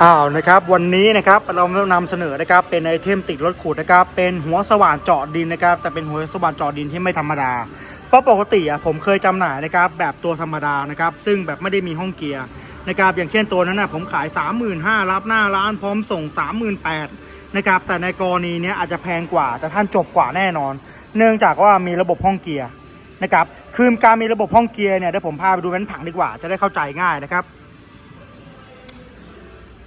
อ้าวนะครับวันนี้นะครับเรานำเสนอนะครับเป็นไอเทมติดรถขูดนะครับเป็นหัวสว่านเจาะดินนะครับแต่เป็นหัวสว่านเจาะดินที่ไม่ธรรมดาเพราะปกติอะผมเคยจำหน่ายนะครับแบบตัวธรรมดานะครับซึ่งแบบไม่ได้มีห้องเกียร์นะครับอย่างเช่นตัวนั้นนะผมขาย 35,000รับหน้าร้านพร้อมส่ง 38,000นะครับแต่ในกรณีเนี้ยอาจจะแพงกว่า แต่ท่านจบกว่าแน่นอน เนื่องจากว่ามีระบบห้องเกียร์นะครับคือการมีระบบห้องเกียร์เนี่ยเดี๋ยวผมพาไปดูแว้นผังดีกว่าจะได้เข้าใจง่ายนะครับ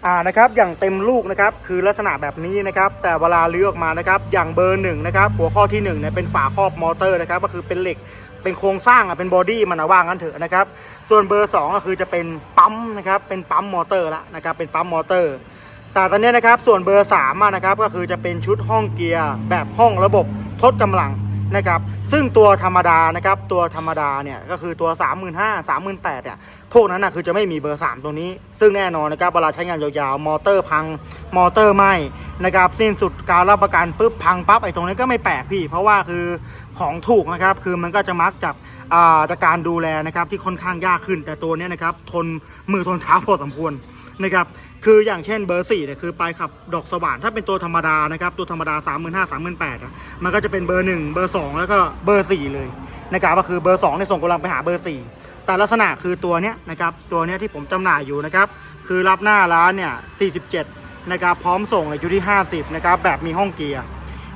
อ่านะครับอย่างเต็มลูกนะครับคือลักษณะแบบนี้นะครับ แต่เวลาเลือกมานะครับอย่างเบอร์หนึ่งนะครับหัวข้อที่หนึ่งเนี่ยเป็นฝาครอบมอเตอร์นะครับก็คือเป็นเหล็กเป็นโครงสร้างอะเป็นบอดี้มันนะว่างกันเถอะนะครับส่วนเบอร์สองก็คือจะเป็นปั๊มนะครับเป็นปั๊มมอเตอร์ละนะครับเป็นปั๊มมอเตอร์แต่ตอนนี้นะครับส่วนเบอร์3อะนะครับก็คือจะเป็นชุดห้องเกียร์แบบห้องระบบทดกำลัง นะครับ ซึ่งตัวธรรมดานะครับ ตัวธรรมดาเนี่ยก็คือตัว 3 5 0 0 0 3 8 0 0เนี่ยพวกนั้นนะคือจะไม่มีเบอร์ 3 ตรงนี้ ซึ่งแน่นอนนะครับเวลาใช้งานยาวๆ มอเตอร์พัง มอเตอร์ไหมนะครับ สิ้นสุดการรับประกันปุ๊บพังปั๊บไอ้ตรงนี้ก็ไม่แปลกพี่ เพราะว่าคือของถูกนะครับ คือมันก็จะมักจากอ่าจากการดูแลนะครับที่ค่อนข้างยากขึ้น แต่ตัวเนี้ยนะครับทนมือทนเท้าพอสมควรนะครับ คืออย่างเช่นเบอร์4เนี่ยคือปลายขับดอกสว่านถ้าเป็นตัวธรรมดานะครับตัวธรรมดา 3 5 0 0 0 3 8 0 0 0อะมันก็จะเป็นเบอร์1เบอร์2แล้วก็เบอร์4เลยนะครับก็คือเบอร์2เนี่ยส่งกำลังไปหาเบอร์4แต่ลักษณะคือตัวเนี้ยนะครับตัวเนี้ยที่ผมจำหน่ายอยู่นะครับคือรับหน้าร้านเนี่ย47นะครับพร้อมส่งอยู่ที่ 50นะครับแบบมีห้องเกียร์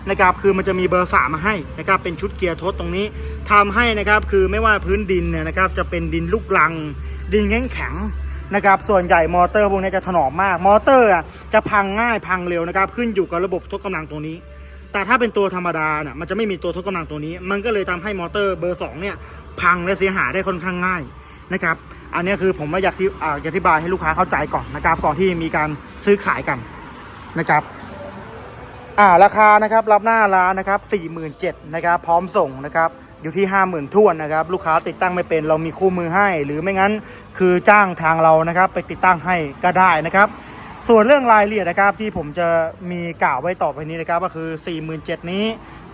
นะครับคือมันจะมีเบอร์ 3 มาให้นะครับเป็นชุดเกียร์ทดตรงนี้ทำให้นะครับคือไม่ว่าพื้นดินเนี่ยนะครับจะเป็นดินลูกลัง ดินแข็งแข็ง นะครับ ส่วนใหญ่มอเตอร์พวกนี้จะถนอมมาก มอเตอร์อะจะพังง่ายพังเร็วนะครับ ขึ้นอยู่กับระบบทดกำลังตรงนี้ แต่ถ้าเป็นตัวธรรมดาเนี่ยมันจะไม่มีตัวทดกำลังตัวนี้ มันก็เลยทำให้มอเตอร์เบอร์2เนี่ยพังและเสียหายได้ค่อนข้างง่ายนะครับ อันนี้คือผมไม่อยากที่อ่าอธิบายให้ลูกค้าเข้าใจก่อนนะครับ ก่อนที่มีการซื้อขายกันนะครับอ่าราคานะครับรับหน้าร้านนะครับ47,000นะครับ พร้อมส่งนะครับ อยู่ที่ 50,000ท้วนนะครับ ลูกค้าติดตั้งไม่เป็นเรามีคู่มือให้ หรือไม่งั้นคือจ้างทางเรานะครับ ไปติดตั้งให้ก็ได้นะครับ ส่วนเรื่องรายละเอียดนะครับที่ผมจะมีกล่าวไว้ต่อไปนี้นะครับ ก็คือ 47,000นี้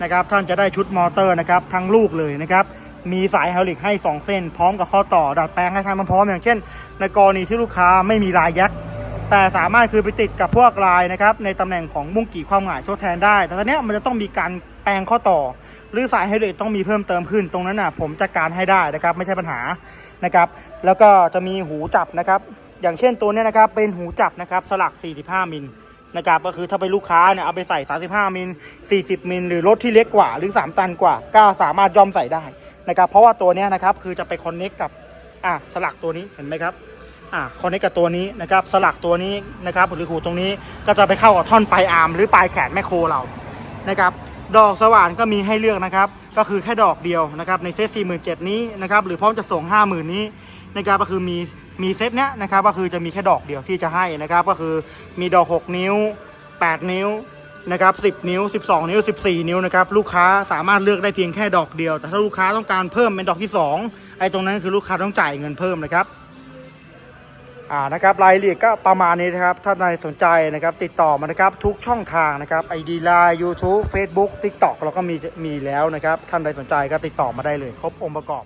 นะครับ ท่านจะได้ชุดมอเตอร์นะครับทั้งลูกเลยนะครับมีสายไฮลิกให้ 2 เส้น พร้อมกับข้อต่อดัดแปลงให้ทางมันพร้อมอย่างเช่น ในกรณีที่ลูกค้าไม่มีลายยักษ์แต่สามารถคือไปติดกับพวกลายนะครับในตำแหน่งของมุ้งกี่ความหมายทดแทนได้ แต่ตอนเนี้ยมันจะต้องมีการแปลงข้อต่อ หรือสายไฮดรอลิกต้องมีเพิ่มเติมขึ้นตรงนั้นน่ะผมจัดการให้ได้นะครับไม่ใช่ปัญหานะครับ แล้วก็จะมีหูจับนะครับ อย่างเช่นตัวนี้นะครับเป็นหูจับนะครับสลัก 45 มิลนะครับก็คือถ้าเป็นลูกค้าเนี่ยเอาไปใส่ 35 มิล 40 มิล หรือรถที่เล็กกว่าหรือ 3 ตันกว่าก็สามารถย่อมใส่ได้นะครับเพราะว่าตัวนี้นะครับคือจะไปคอนเน็กกับอะสลักตัวนี้เห็นไหมครับอ่าคอนเนคกับตัวนี้นะครับสลักตัวนี้นะครับหรือหูตรงนี้ก็จะไปเข้ากับท่อนปลายอาร์มหรือปลายแขนแมคโครเรานะครับ ดอกสว่านก็มีให้เลือกนะครับ ก็คือแค่ดอกเดียวนะครับในเซต4 7 0 0 0นี้นะครับหรือพร้อมจะส่ง 50,000 นี้นะครับก็คือมีมีเซตเนี้ยนะครับก็คือจะมีแค่ดอกเดียวที่จะให้นะครับ ก็คือมีดอก 6 นิ้ว 8 นิ้วนะครับ10 นิ้ว 12 นิ้ว 14 นิ้วนะครับลูกค้าสามารถเลือกได้เพียงแค่ดอกเดียว แต่ถ้าลูกค้าต้องการเพิ่มเป็นดอกที่สองไอ้ตรงนั้นคือลูกค้าต้องจ่ายเงินเพิ่มนะครับ อ่านะครับรายละเอียดก็ประมาณนี้นะครับ ถ้าใครสนใจนะครับ ติดต่อมานะครับทุกช่องทางนะครับไอดีไลน์ยูทูบเฟซบุ๊กทิกตอกเราก็มีมีแล้วนะครับ ท่านใดสนใจก็ติดต่อมาได้เลย ครบองค์ประกอบ